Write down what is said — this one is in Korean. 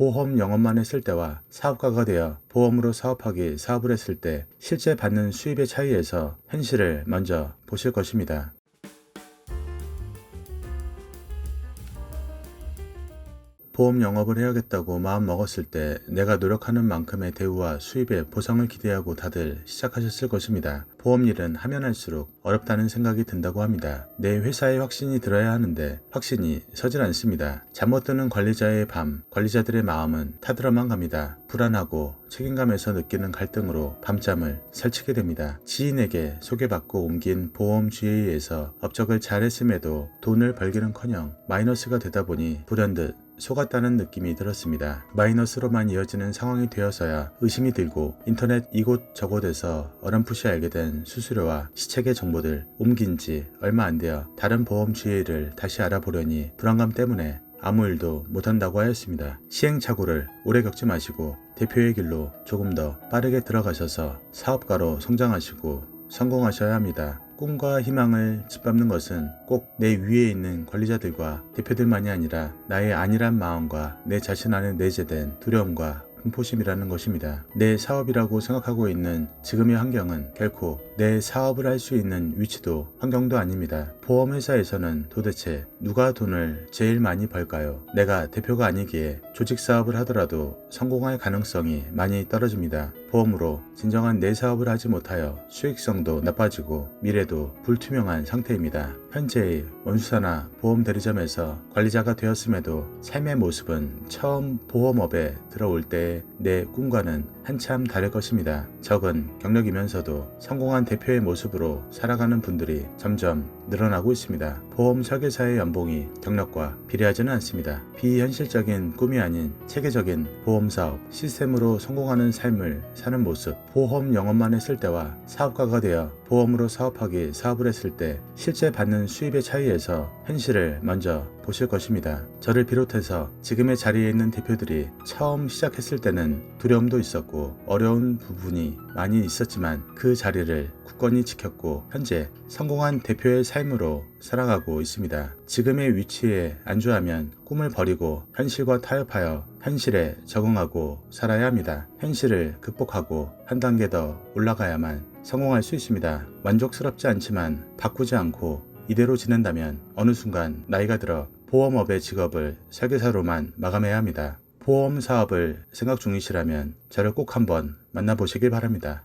보험 영업만 했을 때와 사업가가 되어 보험으로 사업하기 사업을 했을 때 실제 받는 수입의 차이에서 현실을 먼저 보실 것입니다. 보험 영업을 해야겠다고 마음 먹었을 때 내가 노력하는 만큼의 대우와 수입의 보상을 기대하고 다들 시작하셨을 것입니다. 보험 일은 하면 할수록 어렵다는 생각이 든다고 합니다. 내 회사에 확신이 들어야 하는데 확신이 서질 않습니다. 잠 못 드는 관리자의 밤, 관리자들의 마음은 타들어만 갑니다. 불안하고 책임감에서 느끼는 갈등으로 밤잠을 설치게 됩니다. 지인에게 소개받고 옮긴 보험 GA에서 업적을 잘했음에도 돈을 벌기는커녕 마이너스가 되다 보니 불현듯 속았다는 느낌이 들었습니다. 마이너스로만 이어지는 상황이 되어서야 의심이 들고 인터넷 이곳 저곳에서 어렴풋이 알게 된 수수료와 시책의 정보들 옮긴 지 얼마 안 되어 다른 보험 GA를 다시 알아보려니 불안감 때문에 아무 일도 못한다고 하였습니다. 시행착오를 오래 겪지 마시고 대표의 길로 조금 더 빠르게 들어가셔서 사업가로 성장하시고 성공하셔야 합니다. 꿈과 희망을 짓밟는 것은 꼭 내 위에 있는 관리자들과 대표들만이 아니라 나의 안일한 마음과 내 자신 안에 내재된 두려움과 공포심이라는 것입니다. 내 사업이라고 생각하고 있는 지금의 환경은 결코 내 사업을 할 수 있는 위치도 환경도 아닙니다. 보험회사에서는 도대체 누가 돈을 제일 많이 벌까요? 내가 대표가 아니기에 조직 사업을 하더라도 성공할 가능성이 많이 떨어집니다. 보험으로 진정한 내 사업을 하지 못하여 수익성도 나빠지고 미래도 불투명한 상태입니다. 현재의 원수사나 보험 대리점에서 관리자가 되었음에도 삶의 모습은 처음 보험업에 들어올 때의 내 꿈과는 한참 다를 것입니다. 적은 경력이면서도 성공한 대표의 모습으로 살아가는 분들이 점점 늘어나고 있습니다. 보험 설계사의 연봉이 경력과 비례하지는 않습니다. 비현실적인 꿈이 아닌 체계적인 보험 사업, 시스템으로 성공하는 삶을 사는 모습, 보험 영업만 했을 때와 사업가가 되어 보험으로 사업하기 사업을 했을 때 실제 받는 수입의 차이에서 현실을 먼저 보실 것입니다. 저를 비롯해서 지금의 자리에 있는 대표들이 처음 시작했을 때는 두려움도 있었고 어려운 부분이 많이 있었지만 그 자리를 굳건히 지켰고 현재 성공한 대표의 삶으로 살아가고 있습니다. 지금의 위치에 안주하면 꿈을 버리고 현실과 타협하여 현실에 적응하고 살아야 합니다. 현실을 극복하고 한 단계 더 올라가야만 성공할 수 있습니다. 만족스럽지 않지만 바꾸지 않고 이대로 지낸다면 어느 순간 나이가 들어 보험업의 직업을 설계사로만 마감해야 합니다. 보험 사업을 생각 중이시라면 저를 꼭 한번 만나보시길 바랍니다.